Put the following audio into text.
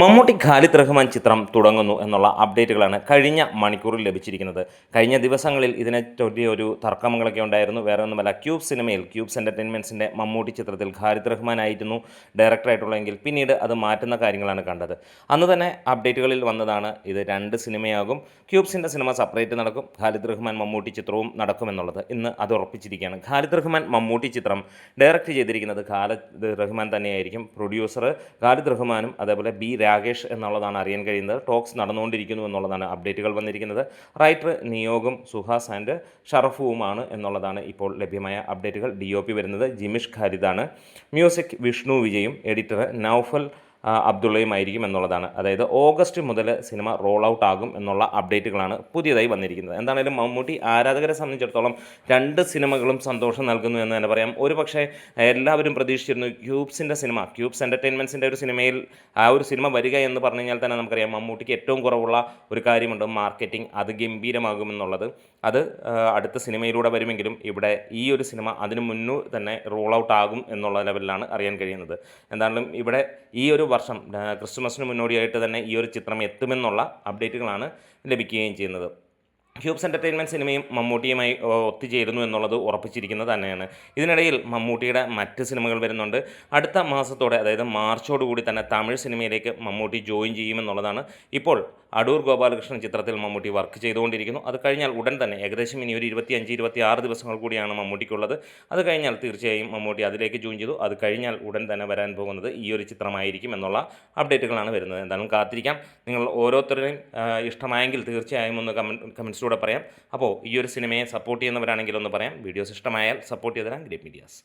മമ്മൂട്ടി ഖാലിദ് റഹ്മാൻ ചിത്രം തുടങ്ങുന്നു എന്നുള്ള അപ്ഡേറ്റുകളാണ് കഴിഞ്ഞ മണിക്കൂറിൽ ലഭിച്ചിരിക്കുന്നത്. കഴിഞ്ഞ ദിവസങ്ങളിൽ ഇതിനെ ഒരു തർക്കങ്ങളൊക്കെ ഉണ്ടായിരുന്നു. വേറെ ഒന്നുമല്ല ക്യൂബ് സിനിമയിൽ ക്യൂബ്സ് എന്റർടൈൻമെന്റ്സിന്റെ മമ്മൂട്ടി ചിത്രത്തിൽ ഖാലിദ് റഹ്മാൻ ആയിരുന്നു ഡയറക്ടറായിട്ടുള്ളതെങ്കിൽ പിന്നീട് അത് മാറ്റുന്ന കാര്യങ്ങളാണ് കണ്ടത്. അന്ന് തന്നെ അപ്ഡേറ്റുകളിൽ വന്നതാണ് ഇത് രണ്ട് സിനിമയാകും ക്യൂബ്സിന്റെ സിനിമ സെപ്പറേറ്റ് നടക്കും ഖാലിദ് റഹ്മാൻ മമ്മൂട്ടി ചിത്രവും നടക്കുമെന്നുള്ളത് ഇന്ന് അത് ഉറപ്പിച്ചിരിക്കുകയാണ്. ഖാലിദ് റഹ്മാൻ മമ്മൂട്ടി ചിത്രം ഡയറക്റ്റ് ചെയ്തിരിക്കുന്നത് ഖാലിദ് റഹ്മാൻ തന്നെയായിരിക്കും. പ്രൊഡ്യൂസർ ഖാലിദ് റഹ്മാനും അതേപോലെ ബി രാകേഷ് എന്നുള്ളതാണ് അറിയാൻ കഴിയുന്നത്. ടോക്സ് നടന്നുകൊണ്ടിരിക്കുന്നു എന്നുള്ളതാണ് അപ്ഡേറ്റുകൾ വന്നിരിക്കുന്നത്. റൈറ്റർ നിയോഗും സുഹാസ് ആൻഡ് ഷറഫുവുമാണ് എന്നുള്ളതാണ് ഇപ്പോൾ ലഭ്യമായ അപ്ഡേറ്റുകൾ. ഡി ഒ പി വരുന്നത് ജിമിഷ് ഖാരിദാണ്. മ്യൂസിക് വിഷ്ണു വിജയും എഡിറ്റർ നൗഫൽ അബ്ദുള്ളയുമായിരിക്കും എന്നുള്ളതാണ്. അതായത് ഓഗസ്റ്റ് മുതൽ സിനിമ റോൾ ഔട്ട് ആകും എന്നുള്ള അപ്ഡേറ്റുകളാണ് പുതിയതായി വന്നിരിക്കുന്നത്. എന്താണേലും മമ്മൂട്ടി ആരാധകരെ സംബന്ധിച്ചിടത്തോളം രണ്ട് സിനിമകളും സന്തോഷം നൽകുന്നു എന്ന് തന്നെ പറയാം. ഒരു പക്ഷേ എല്ലാവരും പ്രതീക്ഷിച്ചിരുന്നു ക്യൂബ്സിന്റെ സിനിമ ക്യൂബ്സ് എന്റർടൈൻമെന്റ്സിന്റെ ഒരു സിനിമയിൽ ആ ഒരു സിനിമ വരിക എന്ന് പറഞ്ഞു കഴിഞ്ഞാൽ തന്നെ നമുക്കറിയാം മമ്മൂട്ടിക്ക് ഏറ്റവും കുറവുള്ള ഒരു കാര്യമുണ്ട് മാർക്കറ്റിംഗ്. അത് ഗംഭീരമാകുമെന്നുള്ളത് അത് അടുത്ത സിനിമയിലൂടെ വരുമെങ്കിലും ഇവിടെ ഈ ഒരു സിനിമ അതിനു മുന്നു തന്നെ റോൾ ഔട്ട് ആകും എന്നുള്ള ലെവലിലാണ് അറിയാൻ കഴിയുന്നത്. എന്താണെങ്കിലും ഇവിടെ ഈ ഒരു വർഷം ക്രിസ്മസിന് മുന്നോടിയായിട്ട് തന്നെ ഈ ഒരു ചിത്രം എത്തുമെന്നുള്ള അപ്ഡേറ്റുകളാണ് ലഭിക്കുകയും ചെയ്യുന്നത്. ക്യൂബ്സ് എന്റർടൈൻമെന്റ് സിനിമയും മമ്മൂട്ടിയുമായി ഒത്തുചേരുന്നു എന്നുള്ളത് ഉറപ്പിച്ചിരിക്കുന്നത് തന്നെയാണ്. ഇതിനിടയിൽ മമ്മൂട്ടിയുടെ മറ്റ് സിനിമകൾ വരുന്നുണ്ട്. അടുത്ത മാസത്തോടെ അതായത് മാർച്ചോടുകൂടി തന്നെ തമിഴ് സിനിമയിലേക്ക് മമ്മൂട്ടി ജോയിൻ ചെയ്യുമെന്നുള്ളതാണ് ഇപ്പോൾ അടൂർ ഗോപാലകൃഷ്ണൻ ചിത്രത്തിൽ മമ്മൂട്ടി വർക്ക് ചെയ്തുകൊണ്ടിരിക്കുന്നു. അത് കഴിഞ്ഞാൽ ഉടൻ തന്നെ ഏകദേശം ഇനി ഒരു ഇരുപത്തിയഞ്ച് ഇരുപത്തി ആറ് ദിവസങ്ങൾ കൂടിയാണ് മമ്മൂട്ടിക്കുള്ളത്. അത് കഴിഞ്ഞാൽ തീർച്ചയായും മമ്മൂട്ടി അതിലേക്ക് ജോയിൻ ചെയ്തു. അത് കഴിഞ്ഞാൽ ഉടൻ തന്നെ വരാൻ പോകുന്നത് ഈ ഒരു ചിത്രമായിരിക്കും എന്നുള്ള അപ്ഡേറ്റുകളാണ് വരുന്നത്. എന്തായാലും കാത്തിരിക്കാം. നിങ്ങൾ ഓരോരുത്തരുടെയും ഇഷ്ടമായെങ്കിൽ തീർച്ചയായും ഒന്ന് കമന്റ് കമൻസിലൂടെ പറയാം. അപ്പോൾ ഈ ഒരു സിനിമയെ സപ്പോർട്ട് ചെയ്യുന്നവരാണെങ്കിൽ ഒന്ന് പറയാം. വീഡിയോസ് ഇഷ്ടമായാൽ സപ്പോർട്ട് ചെയ്തരാം ഗ്രേറ്റ് മീഡിയാസ്